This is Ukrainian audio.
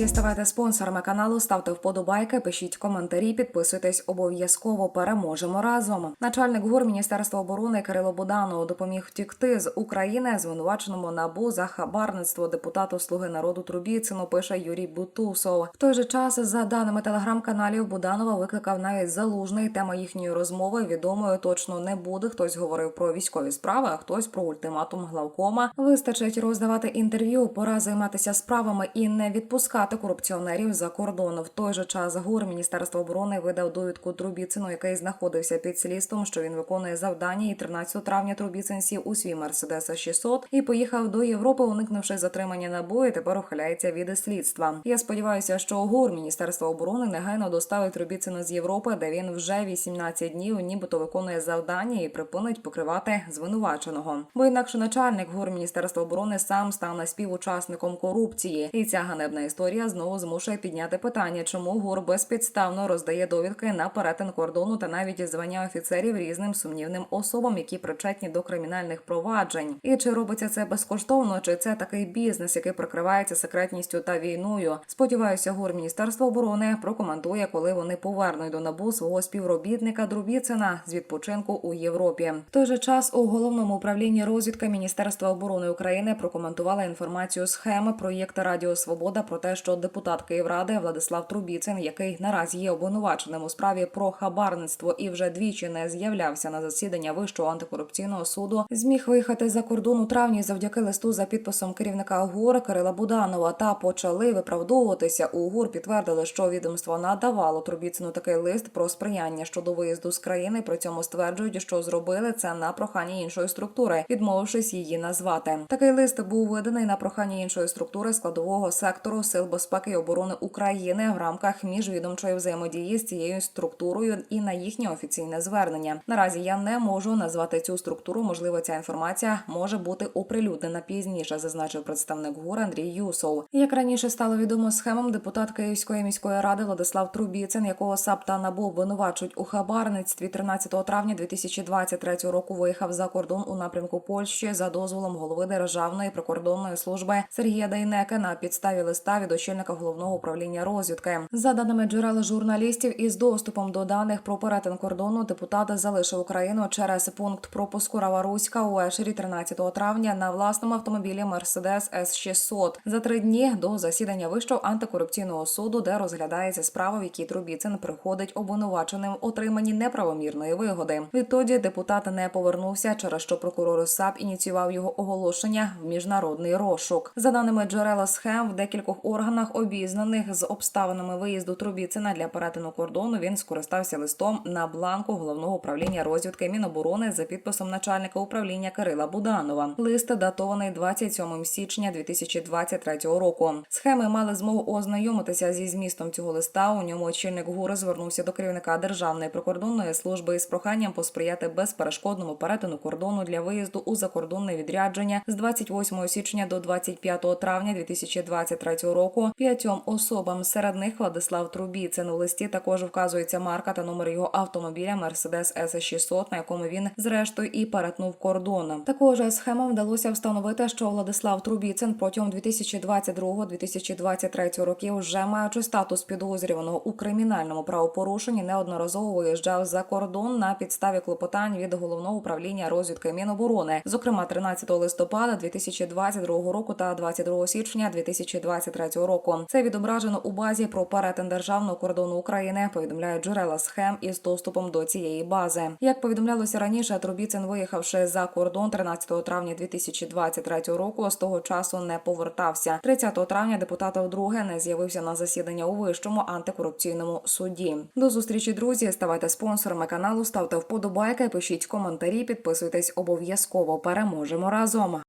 друзі, ставайте спонсорами каналу, ставте вподобайки, пишіть коментарі, підписуйтесь обов'язково. Переможемо разом. Начальник гур Міністерства оборони Кирило Буданов допоміг втікти з України звинуваченому набу за хабарництво депутату Слуги народу Трубіцину. Пише Юрій Бутусов. В той же час, за даними телеграм-каналів, Буданова викликав навіть залужний. Тема їхньої розмови відомою точно не буде. Хтось говорив про військові справи, а хтось про ультиматум главкома. Вистачить роздавати інтерв'ю, пора займатися справами і не відпускати корупціонерів за кордон. В той же час ГУР Міністерства оборони видав довідку Трубіцину, який знаходився під слідством, що він виконує завдання. І 13 травня Трубіцин сів у свій Мерседес 600 і поїхав до Європи, уникнувши затримання набу, і тепер ухиляється від слідства. Я сподіваюся, що ГУР Міністерства оборони негайно доставить Трубіцина з Європи, де він вже 18 днів, нібито виконує завдання і припинить покривати звинуваченого. Бо інакше начальник ГУР Міністерства оборони сам стане співучасником корупції, і ця ганебна історія знову змушує підняти питання, чому ГУР безпідставно роздає довідки на перетин кордону та навіть звання офіцерів різним сумнівним особам, які причетні до кримінальних проваджень. І чи робиться це безкоштовно, чи це такий бізнес, який прикривається секретністю та війною? Сподіваюся, ГУР Міністерства оборони прокоментує, коли вони повернуть до набу свого співробітника Друбіцина з відпочинку у Європі. В той же час у головному управлінні розвідки Міністерства оборони України прокоментувала інформацію схеми проєкту Радіо Свобода про те, що депутат Київради Владислав Трубіцин, який наразі є обвинуваченим у справі про хабарництво і вже двічі не з'являвся на засідання вищого антикорупційного суду, зміг виїхати за кордон у травні завдяки листу за підписом керівника ГУР Кирила Буданова та почали виправдовуватися. У ГУР підтвердили, що відомство надавало Трубіцину такий лист про сприяння щодо виїзду з країни. При цьому стверджують, що зробили це на прохання іншої структури, відмовившись її назвати. Такий лист був виданий на прохання іншої структури складового сектору сил безпеки і оборони України в рамках міжвідомчої взаємодії з цією структурою і на їхнє офіційне звернення. Наразі я не можу назвати цю структуру. Можливо, ця інформація може бути оприлюднена пізніше, зазначив представник ГУР Андрій Юсов. Як раніше стало відомо схемам, депутат Київської міської ради Владислав Трубіцин, якого САП та НАБУ обвинувачують у хабарництві 13 травня 2023 року виїхав за кордон у напрямку Польщі за дозволом голови Державної прикордонної служби Сергія Дейнека на підставі листа від очільника головного управління розвідки. За даними джерел журналістів, із доступом до даних про перетин кордону депутат залишив Україну через пункт пропуску Раваруська увечері 13 травня на власному автомобілі Mercedes S600 за три дні до засідання вищого антикорупційного суду, де розглядається справа, в якій Трубіцин приходить обвинуваченим в отриманні неправомірної вигоди. Відтоді депутат не повернувся, через що прокурор САП ініціював його оголошення в міжнародний розшук. За даними джерела схем в декількох органах, обізнаних з обставинами виїзду Трубіцина для перетину кордону, він скористався листом на бланку головного управління розвідки Міноборони за підписом начальника управління Кирила Буданова. Лист датований 27 січня 2023 року. Схеми мали змогу ознайомитися зі змістом цього листа. У ньому очільник ГУР звернувся до керівника Державної прикордонної служби із проханням посприяти безперешкодному перетину кордону для виїзду у закордонне відрядження з 28 січня до 25 травня 2023 року п'ятьом особам. Серед них Владислав Трубіцин. У листі також вказується марка та номер його автомобіля Mercedes S600, на якому він зрештою і перетнув кордон. Також схемам вдалося встановити, що Владислав Трубіцин протягом 2022-2023 років, вже маючи статус підозрюваного у кримінальному правопорушенні, неодноразово виїжджав за кордон на підставі клопотань від головного управління розвідки Міноборони, зокрема 13 листопада 2022 року та 22 січня 2023 року. Це відображено у базі про перетин державного кордону України. Повідомляють джерела схем із доступом до цієї бази. Як повідомлялося раніше, Трубіцин, виїхавши за кордон 13 травня 2023 року, з того часу не повертався. 30 травня депутат вдруге не з'явився на засідання у вищому антикорупційному суді. До зустрічі, друзі. Ставайте спонсорами каналу, ставте вподобайки, пишіть коментарі, підписуйтесь обов'язково. Переможемо разом.